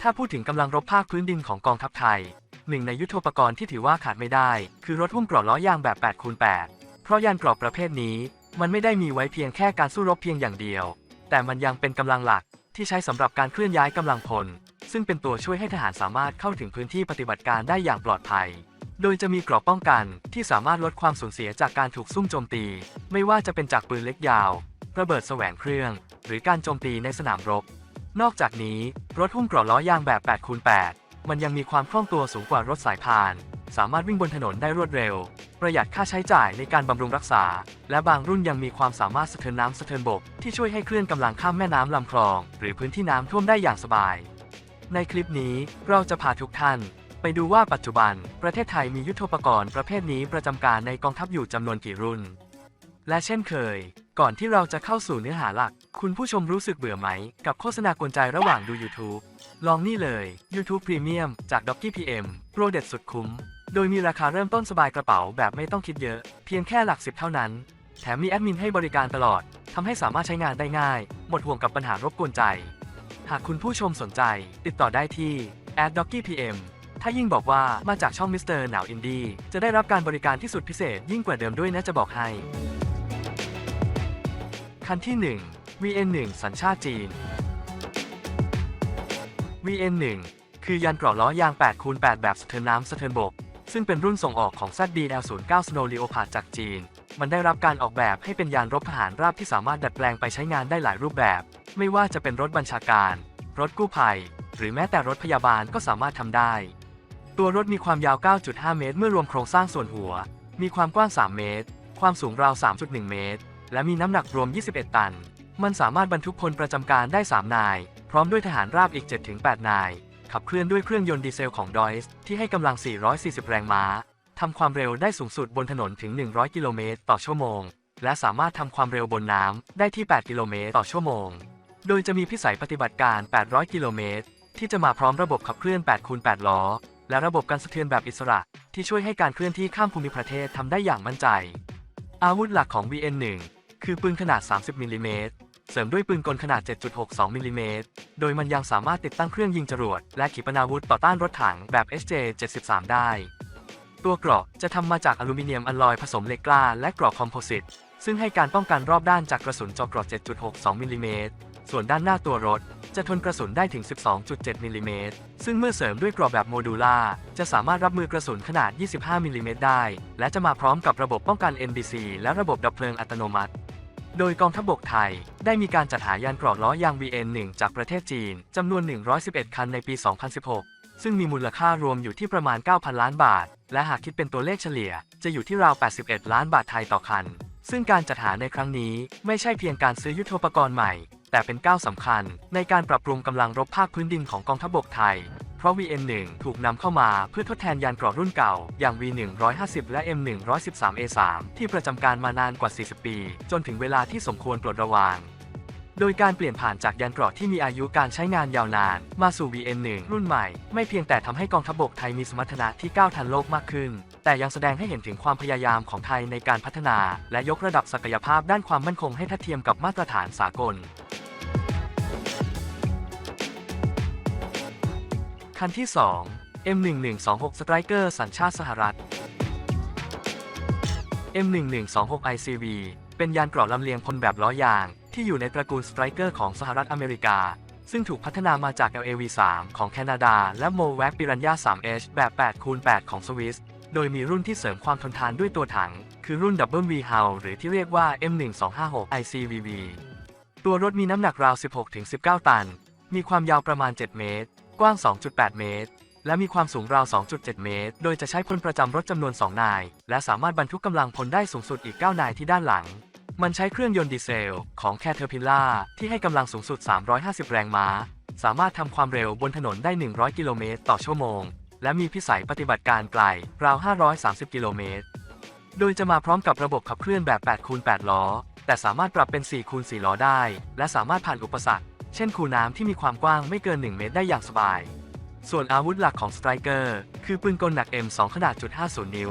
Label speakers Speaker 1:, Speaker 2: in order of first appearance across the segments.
Speaker 1: ถ้าพูดถึงกำลังรบภาคพื้นดินของกองทัพไทย หนึ่งในยุทโธปกรณ์ที่ถือว่าขาดไม่ได้ คือรถหุ้มเกราะล้อยางแบบ 8 คูณ 8 เพราะยานเกราะประเภทนี้ มันไม่ได้มีไว้เพียงแค่การสู้รบเพียงอย่างเดียว แต่มันยังเป็นกำลังหลักที่ใช้สำหรับการเคลื่อนย้ายกำลังพล ซึ่งเป็นตัวช่วยให้ทหารสามารถเข้าถึงพื้นที่ปฏิบัติการได้อย่างปลอดภัย โดยจะมีเกราะป้องกันที่สามารถลดความสูญเสียจากการถูกซุ่มโจมตี ไม่ว่าจะเป็นจากปืนเล็กยาว ระเบิดแสวงเครื่อง หรือการโจมตีในสนามรบ นอกจากนี้ รถหุ้มเกราะล้อยางแบบ8คูณ8มันยังมีความคล่องตัวสูงกว่ารถสายพาน สามารถวิ่งบนถนนได้รวดเร็ว ประหยัดค่าใช้จ่ายในการบำรุงรักษา และบางรุ่นยังมีความสามารถสะเทินน้ำสะเทินบก ที่ช่วยให้เคลื่อนกำลังข้ามแม่น้ำลำคลอง หรือพื้นที่น้ำท่วมได้อย่างสบาย ในคลิปนี้เราจะพาทุกท่าน ไปดูว่าปัจจุบัน ประเทศไทยมียุทโธปกรณ์ประเภทนี้ประจำการในกองทัพอยู่จำนวนกี่รุ่น และเช่นเคย ก่อนที่เราจะเข้าสู่เนื้อหาหลัก คุณผู้ชมรู้สึกเบื่อไหม กับโฆษณากวนใจระหว่างดู YouTube ลองนี่เลย YouTube Premium จาก d o c k y PM โปรเด็ดสุดคุ้ม โดยมีราคาเริ่มต้นสบายกระเป๋าแบบไม่ต้องคิดเยอะ เพียงแค่หลักสิบเท่านั้น แถมมีแอดมินให้บริการตลอดทำให้สามารถใช้งานได้ง่าย หมดห่วงกับปัญหารบกวนใจ หากคุณผู้ชมสนใจ ติดต่อได้ที่ a d d o c k y PM ถ้ายิ่งบอกว่ามาจากช่องมิสเตอร์หนาวอินดี้จะได้รับการบริการที่สุดพิเศษยิ่งกว่าเดิมด้วยนะจะบอกให้ คันที่ 1 VN1 สัญชาติจีน VN1 คือยานเกราะล้อยาง 8 คูณ 8 แบบสะเทินน้ำสะเทินบก ซึ่งเป็นรุ่นส่งออกของ ZBL09 Snow Leopard จากจีน มันได้รับการออกแบบให้เป็นยานรบทหารราบที่สามารถดัดแปลงไปใช้งานได้หลายรูปแบบ ไม่ว่าจะเป็นรถบัญชาการ รถกู้ภัย หรือแม้แต่รถพยาบาลก็สามารถทำได้ ตัวรถมีความยาว 9.5 เมตร เมื่อรวมโครงสร้างส่วนหัว มีความกว้าง 3 เมตร ความสูงราว 3.1 เมตร และมีน้ำหนักรวม 21 ตัน มันสามารถบรรทุกพลประจำการได้ 3 นาย พร้อมด้วยทหารราบอีก 7-8 นาย ขับเคลื่อนด้วยเครื่องยนต์ดีเซลของดอยส์ที่ให้กำลัง 440 แรงม้าทำความเร็วได้สูงสุดบนถนนถึง 100 กิโลเมตรต่อชั่วโมง และสามารถทำความเร็วบนน้ำได้ที่ 8 กิโลเมตรต่อชั่วโมง โดยจะมีพิสัยปฏิบัติการ 800 กิโลเมตร ที่จะมาพร้อมระบบขับเคลื่อน 8 คูณ 8 ล้อ และระบบการสะเทือนแบบอิสระ ที่ช่วยให้การเคลื่อนที่ข้ามภูมิประเทศทำได้อย่างมั่นใจ อาวุธหลักของ VN1 คือปืนขนาด 30มิลลิเมตรเสริมด้วยปืนกลขนาด 7.62มิลลิเมตรโดยมันยังสามารถติดตั้งเครื่องยิงจรวด และขีปนาวุธต่อต้านรถถังแบบ SJ-73 ได้ ตัวเกราะจะทำมาจากอลูมิเนียมอลลอยผสมเหล็กกล้าและเกราะคอมโพสิต ซึ่งให้การป้องกันรอบด้านจากกระสุนเจาะเกราะ 7.62มิลลิเมตรส่วนด้านหน้าตัวรถจะทนกระสุนได้ถึง 12.7มิลลิเมตร ซึ่งเมื่อเสริมด้วยเกราะแบบโมดูล่า จะสามารถรับมือกระสุนขนาด 25มิลลิเมตรได้ และจะมาพร้อมกับระบบป้องกัน NBC และระบบดับเพลิงอัตโนมัติ โดยกองทัพบกไทย ได้มีการจัดหายานเกราะล้อยาง VN1 จากประเทศจีนจำนวน 111 คันในปี 2016 ซึ่งมีมูลค่ารวมอยู่ที่ประมาณ 9,000 ล้านบาท และหากคิดเป็นตัวเลขเฉลี่ย จะอยู่ที่ราว 81 ล้านบาทไทยต่อคัน ซึ่งการจัดหาในครั้งนี้ไม่ใช่เพียงการซื้อยุทโธปกรณ์ใหม่ แต่เป็นก้าวสำคัญ ในการปรับปรุงกำลังรบภาคพื้นดินของกองทัพบกไทย ราะ VN1 ถูกนำเข้ามาเพื่อทดแทนยานเกราะรุ่นเก่า อย่าง V150 และ M113A3 ที่ประจำการมานานกว่า 40 ปี จนถึงเวลาที่สมควรปลดระวางโดยการเปลี่ยนผ่านจากยานเกราะที่มีอายุการใช้งานยาวนาน มาสู่ VN1 รุ่นใหม่ ไม่เพียงแต่ทำให้กองทัพบกไทยมีสมรรถนะที่ก้าวทันโลกมากขึ้น แต่ยังแสดงให้เห็นถึงความพยายามของไทยในการพัฒนา และยกระดับศักยภาพด้านความมั่นคงให้ทัดเทียมกับมาตรฐานสากล คันที่ 2 M1126 Striker สัญชาติสหรัฐ M1126 ICV เป็นยานเกราะลำเลียงพลแบบล้อยาง ที่อยู่ในตระกูล Striker ของสหรัฐอเมริกา ซึ่งถูกพัฒนามาจาก LAV3 ของแคนาดา และ Mowac Piranha 3H แบบ8คูณ8ของสวิส โดยมีรุ่นที่เสริมความทนทานด้วยตัวถัง คือรุ่น Double V Hull หรือที่เรียกว่า M1256 ICVV ตัวรถมีน้ำหนักราว 16-19 ตัน มีความยาวประมาณ 7 เมตร กว้าง 2.8 เมตร และมีความสูงราว 2.7 เมตร โดยจะใช้พลประจำรถจำนวน 2 นาย และสามารถบรรทุกกำลังพลได้สูงสุดอีก 9 นายที่ด้านหลัง มันใช้เครื่องยนต์ดีเซล ของ Caterpillar ที่ให้กำลังสูงสุด 350 แรงม้า สามารถทำความเร็วบนถนนได้ 100 กิโลเมตรต่อชั่วโมง และมีพิสัยปฏิบัติการไกลราว 530 กิโลเมตร โดยจะมาพร้อมกับระบบขับเคลื่อนแบบ8คูณ8ล้อ แต่สามารถปรับเป็น4คูณ4ล้อได้ และสามารถผ่านอุปสรรค เช่นคูน้ำที่มีความกว้างไม่เกิน 1 เมตรได้อย่างสบาย ส่วนอาวุธหลักของ Striker คือปืนกลหนัก M2 ขนาดจุด50 นิ้ว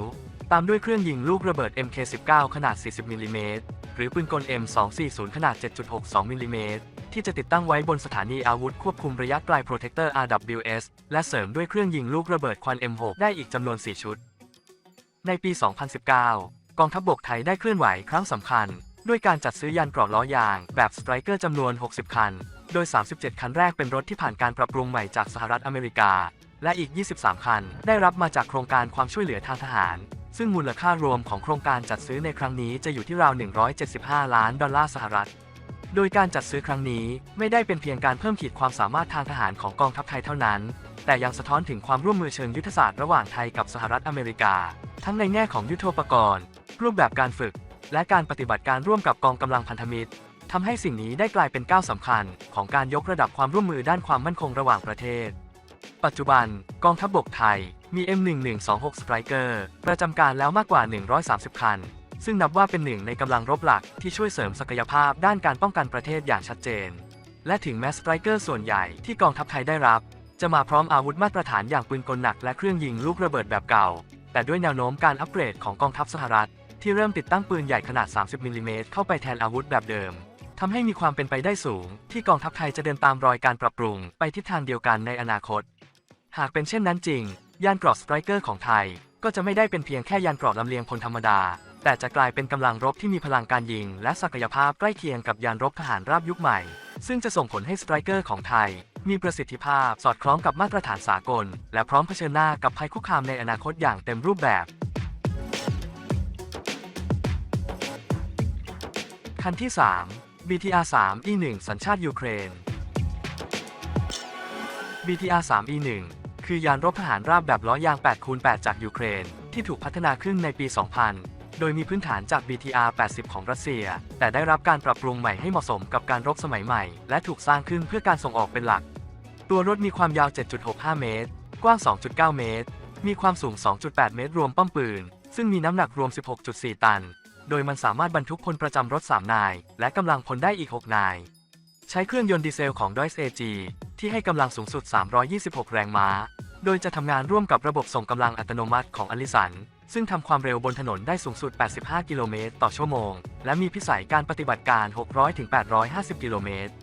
Speaker 1: ตามด้วยเครื่องยิงลูกระเบิด MK19 ขนาด 40 มิลลิเมตร หรือปืนกล M240 ขนาด 7.62 มิลลิเมตรที่จะติดตั้งไว้บนสถานีอาวุธควบคุมระยะไกล Protector RWS และเสริมด้วยเครื่องยิงลูกระเบิดควัน M6 ได้อีกจำนวน 4 ชุด ในปี 2019 กองทัพบบกไทยได้เคลื่อนไหวครั้งสำคัญ ด้วยการจัดซื้อยานเกราะล้อยางแบบสไตรเกอร์จำนวน 60 คัน โดย 37 คันแรกเป็นรถที่ผ่านการปรับปรุงใหม่จากสหรัฐอเมริกา และอีก 23 คัน ได้รับมาจากโครงการความช่วยเหลือทางทหาร ซึ่งมูลค่ารวมของโครงการจัดซื้อในครั้งนี้จะอยู่ที่ราว 175 ล้านดอลลาร์สหรัฐ โดยการจัดซื้อครั้งนี้ไม่ได้เป็นเพียงการเพิ่มขีดความสามารถทางทหารของกองทัพไทยเท่านั้น แต่ยังสะท้อนถึงความร่วมมือเชิงยุทธศาสตร์ระหว่างไทยกับสหรัฐอเมริกา ทั้งในแง่ของยุทโธปกรณ์ รูปแบบการฝึก และการปฏิบัติการร่วมกับกองกำลังพันธมิตร ทำให้สิ่งนี้ได้กลายเป็นก้าวสำคัญ ของการยกระดับความร่วมมือด้านความมั่นคงระหว่างประเทศ ปัจจุบัน กองทัพบบกไทยมี M1126 Striker ประจำการแล้วมากกว่า 130 คัน ซึ่งนับว่าเป็นหนึ่งในกำลังรบหลักที่ช่วยเสริมศักยภาพด้านการป้องกันประเทศอย่างชัดเจน และถึงแม้สไตรเกอร์ส่วนใหญ่ที่กองทัพไทยได้รับ จะมาพร้อมอาวุธมาตรฐานอย่างปืนกลหนักและเครื่องยิงลูกระเบิดแบบเก่า แต่ด้วยแนวโน้มการอัปเกรดของกองทัพสหรัฐที่เริ่มติดตั้งปืนใหญ่ขนาด 30มิลลิเมตรเข้าไปแทนอาวุธแบบเดิม ทำให้มีความเป็นไปได้สูง ที่กองทัพไทยจะเดินตามรอยการปรับปรุง ไปทิศทางเดียวกันในอนาคต หากเป็นเช่นนั้นจริง ยานเกราะสไตรเกอร์ของไทย ก็จะไม่ได้เป็นเพียงแค่ยานเกราะลำเลียงพลธรรมดา แต่จะกลายเป็นกำลังรบที่มีพลังการยิง และศักยภาพใกล้เคียงกับยานรบทหารราบยุคใหม่ ซึ่งจะส่งผลให้สไตรเกอร์ของไทย มีประสิทธิภาพสอดคล้องกับมาตรฐานสากล และพร้อมเผชิญหน้ากับภัยคุกคามในอนาคตอย่างเต็มรูปแบบคันที่ 3 BTR 3 E1 สัญชาติยูเครน BTR 3 E1 คือยานรบทหารราบแบบล้อยาง 8 คูณ 8 จากยูเครน ที่ถูกพัฒนาขึ้นในปี 2000 โดยมีพื้นฐานจาก BTR 80 ของรัสเซีย แต่ได้รับการปรับปรุงใหม่ให้เหมาะสมกับการรบสมัยใหม่ และถูกสร้างขึ้นเพื่อการส่งออกเป็นหลัก ตัวรถมีความยาว 7.65 เมตร กว้าง 2.9 เมตร มีความสูง 2.8 เมตร รวมป้อมปืน ซึ่งมีน้ำหนักรวม 16.4 ตัน โดยมันสามารถบรรทุกพลประจำรถ 3 นาย และกำลังพลได้อีก 6 นาย ใช้เครื่องยนต์ดีเซลของดอยเซจีที่ให้กำลังสูงสุด 326 แรงม้า โดยจะทำงานร่วมกับระบบส่งกำลังอัตโนมัติของอลิสัน ซึ่งทำความเร็วบนถนนได้สูงสุด 85 กิโลเมตรต่อชั่วโมง และมีพิสัยการปฏิบัติการ 600-850 กิโลเมตร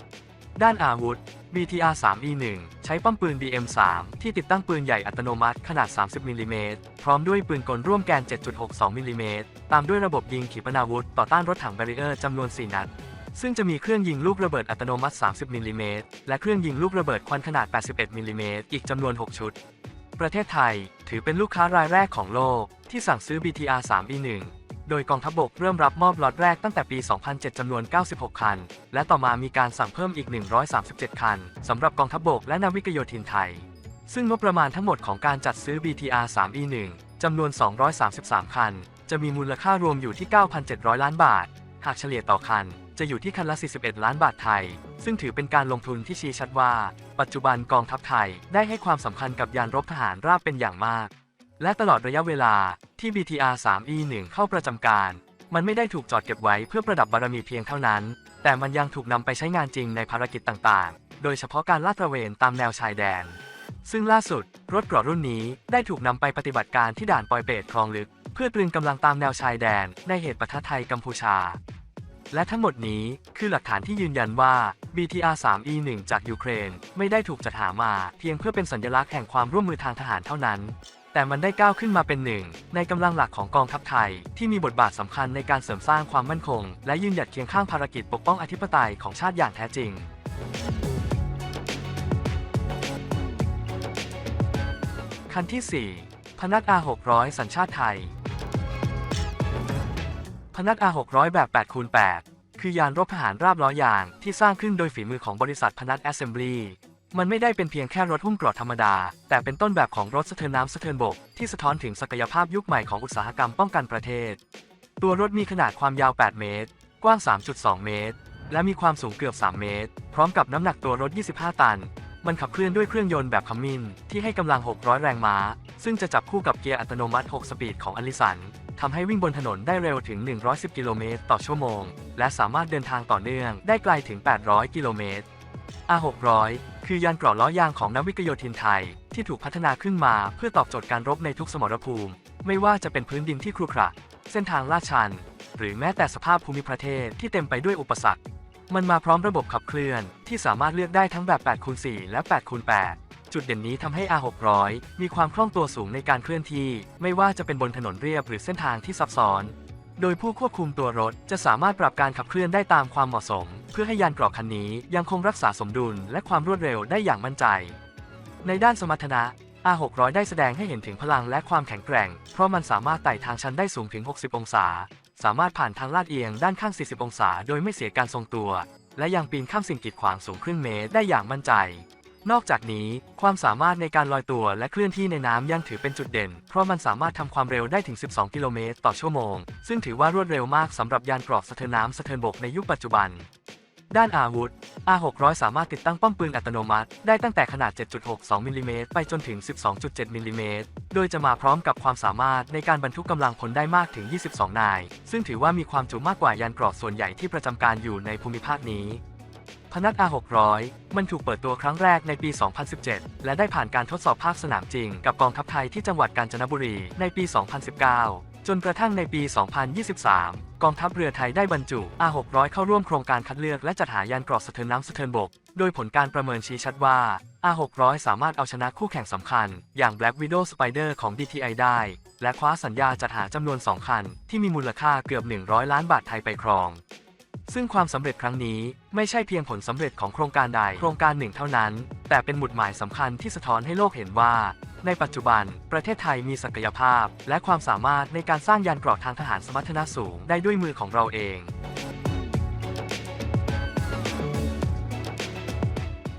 Speaker 1: ด้านอาวุธ BTR 3 E1 ใช้ป้อมปืน BM3 ที่ติดตั้งปืนใหญ่อัตโนมัติขนาด 30มิลลิเมตรพร้อมด้วยปืนกลร่วมแกน 7.62มิลลิเมตรตามด้วยระบบยิงขีปนาวุธ ต่อต้านรถถังแบรีเออร์จำนวน 4 นัด ซึ่งจะมีเครื่องยิงลูกระเบิดอัตโนมัติ 30มิลลิเมตรและเครื่องยิงลูกระเบิดควันขนาด 81มิลลิเมตรอีกจำนวน 6 ชุด ประเทศไทย ถือเป็นลูกค้ารายแรกของโลกที่สั่งซื้อ BTR 3 E1 โดยกองทัพบบกเริ่มรับมอบล็อตแรกตั้งแต่ปี 2007 จำนวน 96 คัน และต่อมามีการสั่งเพิ่มอีก 137 คันสำหรับกองทัพบบกและนาวิกโยธินไทย ซึ่งงบประมาณทั้งหมดของการจัดซื้อ BTR 3 E1 จำนวน 233 คัน จะมีมูลค่ารวมอยู่ที่ 9,700 ล้านบาท หากเฉลี่ยต่อคัน จะอยู่ที่คันละ 41 ล้านบาทไทย ซึ่งถือเป็นการลงทุนที่ชี้ชัดว่า ปัจจุบันกองทัพไทยได้ให้ความสำคัญกับยานรบทหารราบเป็นอย่างมาก และตลอดระยะเวลาที่ BTR 3 E1 เข้าประจำการ มันไม่ได้ถูกจอดเก็บไว้เพื่อประดับบารมีเพียงเท่านั้น แต่มันยังถูกนำไปใช้งานจริงในภารกิจต่างๆ โดยเฉพาะการลาดตระเวนตามแนวชายแดน ซึ่งล่าสุดรถเกราะรุ่นนี้ได้ถูกนำไปปฏิบัติการที่ด่านปอยเปตคลองลึก เพื่อตรึงกำลังตามแนวชายแดน ในเหตุปะทะไทยกัมพูชา และทั้งหมดนี้คือหลักฐานที่ยืนยันว่า BTR 3 E1 จากยูเครน ไม่ได้ถูกจัดหามาเพียงเพื่อเป็นสัญลักษณ์แห่งความร่วมมือทางทหารเท่านั้น แต่มันได้ก้าวขึ้นมาเป็นหนึ่ง ในกำลังหลักของกองทัพไทย ที่มีบทบาทสำคัญในการเสริมสร้างความมั่นคง และยืนหยัดเคียงข้างภารกิจปกป้องอธิปไตยของชาติอย่างแท้จริง คันที่ 4 พนัก R600 สัญชาติไทย พนัก R600 แบบ8คูณ8คือยานรบทหารราบล้อยางที่สร้างขึ้นโดยฝีมือของบริษัทพนักแอสเซมบลี มันไม่ได้เป็นเพียงแค่รถหุ้มเกราะธรรมดา แต่เป็นต้นแบบของรถสะเทินน้ำสะเทินบก ที่สะท้อนถึงศักยภาพยุคใหม่ของอุตสาหกรรมป้องกันประเทศ ตัวรถมีขนาดความยาว 8 เมตร กว้าง 3.2 เมตร และมีความสูงเกือบ 3 เมตร พร้อมกับน้ำหนักตัวรถ 25 ตัน มันขับเคลื่อนด้วยเครื่องยนต์แบบคัมมินที่ให้กำลัง 600 แรงม้า ซึ่งจะจับคู่กับเกียร์อัตโนมัติ 6 สปีดของอลิสันทำให้วิ่งบนถนนได้เร็วถึง 110 กิโลเมตรต่อชั่วโมง และสามารถเดินทางต่อเนื่องได้ไกลถึง 800 กิโลเมตร R600 คือยานเกราะล้อยางของนาวิกโยธินไทย ที่ถูกพัฒนาขึ้นมาเพื่อตอบโจทย์การรบในทุกสมรภูมิ ไม่ว่าจะเป็นพื้นดินที่ครุขระ เส้นทางลาดชัน หรือแม้แต่สภาพภูมิประเทศที่เต็มไปด้วยอุปสรรค มันมาพร้อมระบบขับเคลื่อนที่สามารถเลือกได้ทั้งแบบ8คูณ4และ8คูณ8จุดเด่นนี้ทำให้ R600 มีความคล่องตัวสูงในการเคลื่อนที่ ไม่ว่าจะเป็นบนถนนเรียบหรือเส้นทางที่ซับซ้อน โดยผู้ควบคุมตัวรถจะสามารถปรับการขับเคลื่อนได้ตามความเหมาะสม เพื่อให้ยานเกราะคันนี้ยังคงรักษาสมดุลและความรวดเร็วได้อย่างมั่นใจ ในด้านสมรรถนะ R600 ได้แสดงให้เห็นถึงพลังและความแข็งแกร่ง เพราะมันสามารถไต่ทางชันได้สูงถึง 60 องศา สามารถผ่านทางลาดเอียงด้านข้าง 40 องศา โดยไม่เสียการทรงตัว และยังปีนข้ามสิ่งกีดขวางสูงครึ่งเมตรได้อย่างมั่นใจ นอกจากนี้ ความสามารถในการลอยตัวและเคลื่อนที่ในน้ำยังถือเป็นจุดเด่น เพราะมันสามารถทำความเร็วได้ถึง 12 กิโลเมตรต่อชั่วโมง ซึ่งถือว่ารวดเร็วมากสำหรับยานเกราะสะเทินน้ำสะเทินบกในยุคปัจจุบัน ด้านอาวุธ R600 สามารถติดตั้งป้อมปืนอัตโนมัติ ได้ตั้งแต่ขนาด 7.62 มิลลิเมตรไปจนถึง 12.7 มิลลิเมตร โดยจะมาพร้อมกับความสามารถในการบรรทุกกำลังพลได้มากถึง 22 นาย ซึ่งถือว่ามีความจุมากกว่ายานเกราะส่วนใหญ่ที่ประจำการอยู่ในภูมิภาคนี้ พนัก R600 มันถูกเปิดตัวครั้งแรกในปี 2017 และได้ผ่านการทดสอบภาคสนามจริงกับกองทัพไทยที่จังหวัดกาญจนบุรีในปี 2019 จนกระทั่งในปี 2023 กองทัพเรือไทยได้บรรจุ R600 เข้าร่วมโครงการคัดเลือกและจัดหายานเกราะสะเทินน้ำสะเทินบก โดยผลการประเมินชี้ชัดว่า R600 สามารถเอาชนะคู่แข่งสำคัญ อย่าง Black Widow Spider ของ DTI ได้ และคว้าสัญญาจัดหาจำนวน 2 คัน ที่มีมูลค่าเกือบ 100 ล้านบาทไทยไปครอง ซึ่งความสำเร็จครั้งนี้ไม่ใช่เพียงผลสำเร็จของโครงการใดโครงการหนึ่งเท่านั้น แต่เป็นหมุดหมายสำคัญที่สะท้อนให้โลกเห็นว่า ในปัจจุบัน ประเทศไทยมีศักยภาพ และความสามารถในการสร้างยานเกราะทางทหารสมรรถนะสูงได้ด้วยมือของเราเอง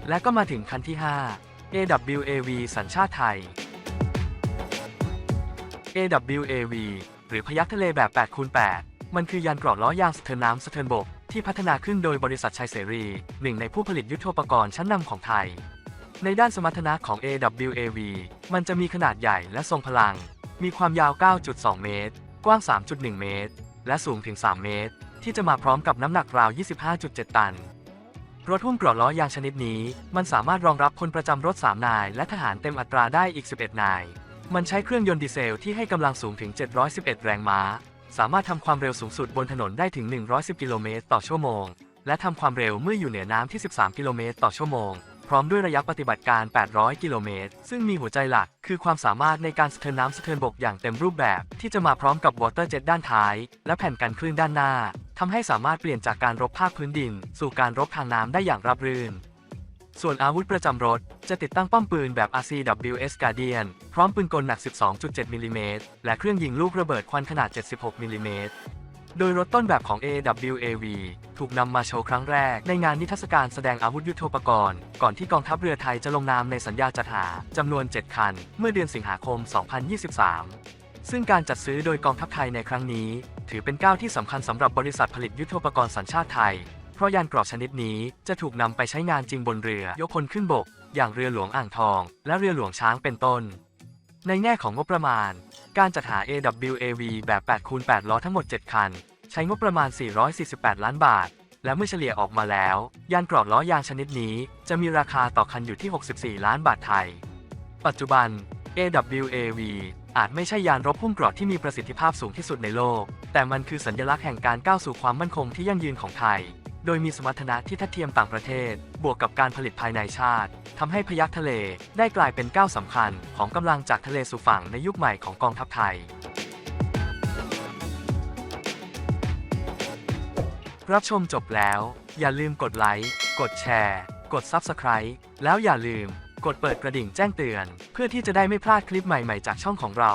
Speaker 1: และก็มาถึงคันที่ 5 AWAV สัญชาติไทย AWAV หรือพยัคฆ์ทะเลแบบ8คูณ8 มันคือยานเกราะล้อยางสะเทินน้ำสะเทินบก ที่พัฒนาขึ้นโดยบริษัทชัยเสรี หนึ่งในผู้ผลิตยุทโธปกรณ์ชั้นนำของไทย ในด้านสมรรถนะของ AWAV มันจะมีขนาดใหญ่และทรงพลัง มีความยาว 9.2 เมตร กว้าง 3.1 เมตร และสูงถึง 3 เมตร ที่จะมาพร้อมกับน้ำหนักราว 25.7 ตันรถหุ้มเกราะล้อยางชนิดนี้ มันสามารถรองรับคนประจำรถ 3 นาย และทหารเต็มอัตราได้อีก 11 นาย มันใช้เครื่องยนต์ดีเซลที่ให้กำลังสูงถึง 711 แรงม้า สามารถทำความเร็วสูงสุดบนถนนได้ถึง 110 กิโลเมตรต่อชั่วโมง และทำความเร็วเมื่ออยู่เหนือน้ำที่ 13 กิโลเมตรต่อชั่วโมง พร้อมด้วยระยะปฏิบัติการ 800 กิโลเมตร ซึ่งมีหัวใจหลัก คือความสามารถในการสะเทินน้ำสะเทินบกอย่างเต็มรูปแบบ ที่จะมาพร้อมกับวอเตอร์เจ็ตด้านท้าย และแผ่นกันคลื่นด้านหน้าทำให้สามารถเปลี่ยนจากการรบภาคพื้นดิน สู่การรบทางน้ำได้อย่างราบรื่น ส่วนอาวุธประจำรถ จะติดตั้งป้อมปืนแบบ RCWS Guardian พร้อมปืนกลหนัก 12.7มิลลิเมตรและเครื่องยิงลูกระเบิดควันขนาด 76มิลลิเมตรโดยรถต้นแบบของ AWAV ถูกนำมาโชว์ครั้งแรกในงานนิทรรศการแสดงอาวุธยุทโธปกรณ์ ก่อนที่กองทัพเรือไทยจะลงนามในสัญญาจัดหาจำนวน 7 คัน เมื่อเดือนสิงหาคม 2023 ซึ่งการจัดซื้อโดยกองทัพไทยในครั้งนี้ ถือเป็นก้าวที่สำคัญสำหรับบริษัทผลิตยุทโธปกรณ์สัญชาติไทย ราะยานเกราะชนิดนี้จะถูกนำไปใช้งานจริงบนเรือยกพลขึ้นบก อย่างเรือหลวงอ่างทอง และเรือหลวงช้างเป็นต้น ในแง่ของงบประมาณ การจัดหา AWAV แบบ8คูณ8ล้อทั้งหมด 7 คัน ใช้งบประมาณ 448 ล้านบาท และเมื่อเฉลี่ยออกมาแล้ว ยานเกราะล้อยางชนิดนี้ จะมีราคาต่อคันอยู่ที่ 64 ล้านบาทไทย ปัจจุบัน AWAV อาจไม่ใช่ยานรบพุ่มเกราะที่มีประสิทธิภาพสูงที่สุดในโลก แต่มันคือสัญลักษณ์แห่งการก้าวสู่ความมั่นคงที่ยั่งยืนของไทย โดยมีสมรรถนะที่ทัดเทียมต่างประเทศ บวกกับการผลิตภายในชาติทำให้พยัคฆ์ทะเลได้กลายเป็นก้าวสำคัญ ของกำลังจากทะเลสู่ฝั่งในยุคใหม่ของกองทัพไทย รับชมจบแล้ว อย่าลืมกดไลค์ กดแชร์ กด Subscribe แล้วอย่าลืม กดเปิดกระดิ่งแจ้งเตือน เพื่อที่จะได้ไม่พลาดคลิปใหม่ๆ จากช่องของเรา